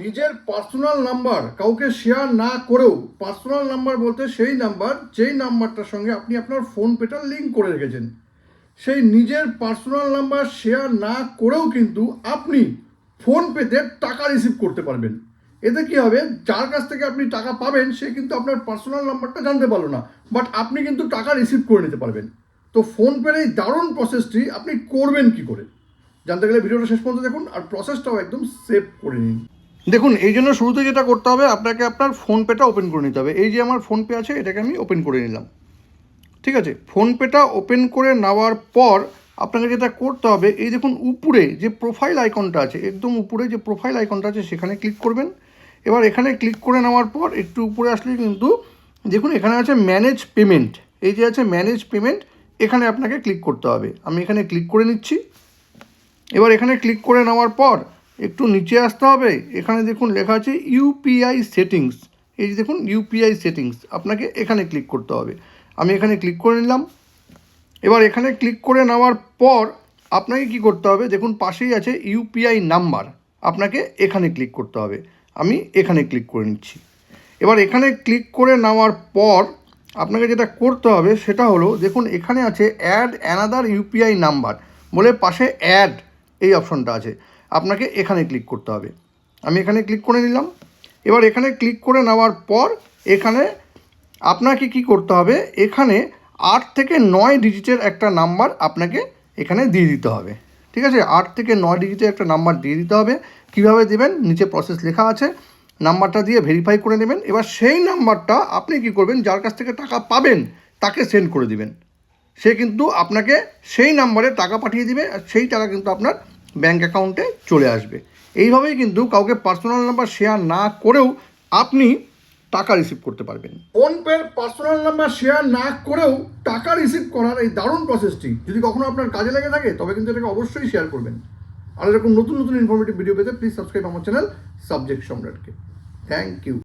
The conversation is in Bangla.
নিজের পার্সোনাল নাম্বার কাউকে শেয়ার না করেও পার্সোনাল নাম্বার বলতে সেই নাম্বার যেই নাম্বারটার সঙ্গে আপনি আপনার ফোন পেটা লিঙ্ক করে রেখেছেন। সেই নিজের পার্সোনাল নাম্বার শেয়ার না করেও কিন্তু আপনি ফোন পেতে টাকা রিসিভ করতে পারবেন। এতে কি হবে? যার কাছ থেকে আপনি টাকা পাবেন, সে কিন্তু আপনার পার্সোনাল নাম্বারটা জানতে পারল না বাট আপনি কিন্তু টাকা রিসিভ করে নিতে পারবেন। তো ফোন পের এই দারুণ প্রসেসটি আপনি করবেন কি করে? জানতে গেলে ভিডিওটা শেষ পর্যন্ত দেখুন, আর প্রসেসটাও একদম সেভ করে নিন। দেখুন, এই জন্য শুরুতে যেটা করতে হবে, আপনাকে আপনার ফোনপেটা ওপেন করে নিতে হবে। এই যে আমার ফোনপে আছে, এটাকে আমি ওপেন করে নিলাম। ঠিক আছে? ফোনপেটা ওপেন করে নেওয়ার পর আপনাকে যেটা করতে হবে, এই দেখুন, উপরে যে প্রোফাইল আইকনটা আছে, একদম উপরে যে প্রোফাইল আইকনটা আছে, সেখানে ক্লিক করবেন। এবার এখানে ক্লিক করে নেওয়ার পর একটু উপরে আসলে কিন্তু, দেখুন, এখানে আছে ম্যানেজ পেমেন্ট এই যে আছে ম্যানেজ পেমেন্ট এখানে আপনাকে ক্লিক করতে হবে। আমি এখানে ক্লিক করে নিচ্ছি। এবার এখানে ক্লিক করে নেওয়ার পর একটু নিচে আসতে হবে। এখানে দেখুন লেখা আছে ইউপিআই সেটিংস এই যে দেখুন ইউপিআই সেটিংস আপনাকে এখানে ক্লিক করতে হবে। আমি এখানে ক্লিক করে নিলাম। এবার এখানে ক্লিক করে নেওয়ার পর আপনাকে কি করতে হবে? দেখুন পাশেই আছে ইউপিআই নাম্বার আপনাকে এখানে ক্লিক করতে হবে। আমি এখানে ক্লিক করে নিচ্ছি। এবার এখানে ক্লিক করে নেওয়ার পর আপনাকে যেটা করতে হবে সেটা হলো, দেখুন এখানে আছে অ্যাড অ্যানাদার ইউপিআই নাম্বার বলে পাশে অ্যাড এই অপশনটা আছে। আপনাকে এখানে ক্লিক করতে হবে। আমি এখানে ক্লিক করে নিলাম। এবার এখানে ক্লিক করে নেওয়ার পর এখানে আপনাকে কি করতে হবে? এখানে আট থেকে নয় ডিজিটের একটা নাম্বার আপনাকে এখানে দিয়ে দিতে হবে। ঠিক আছে? আট থেকে নয় ডিজিটের একটা নাম্বার দিয়ে দিতে হবে। কীভাবে দেবেন? নিচে প্রসেস লেখা আছে। নাম্বারটা দিয়ে ভেরিফাই করে নেবেন। এবার সেই নাম্বারটা আপনি কি করবেন? যার কাছ থেকে টাকা পাবেন, তাকে সেন্ড করে দিবেন। সে কিন্তু আপনাকে সেই নাম্বারে টাকা পাঠিয়ে দিবে। আর সেই টাকা কিন্তু আপনার ব্যাঙ্ক অ্যাকাউন্টে চলে আসবে। এইভাবেই কিন্তু কাউকে পার্সোনাল নাম্বার শেয়ার না করেও আপনি টাকা রিসিভ করতে পারবেন। ফোনপের পার্সোনাল নাম্বার শেয়ার না করেও টাকা রিসিভ করার এই দারুণ প্রসেসটি যদি কখনো আপনার কাজে লেগে থাকে, তবে কিন্তু এটাকে অবশ্যই শেয়ার করবেন। আর এরকম নতুন নতুন ইনফরমেটিভ ভিডিও পেতে প্লিজ সাবস্ক্রাইব আমার চ্যানেল সাবজেক্ট সম্রাটকে থ্যাংক ইউ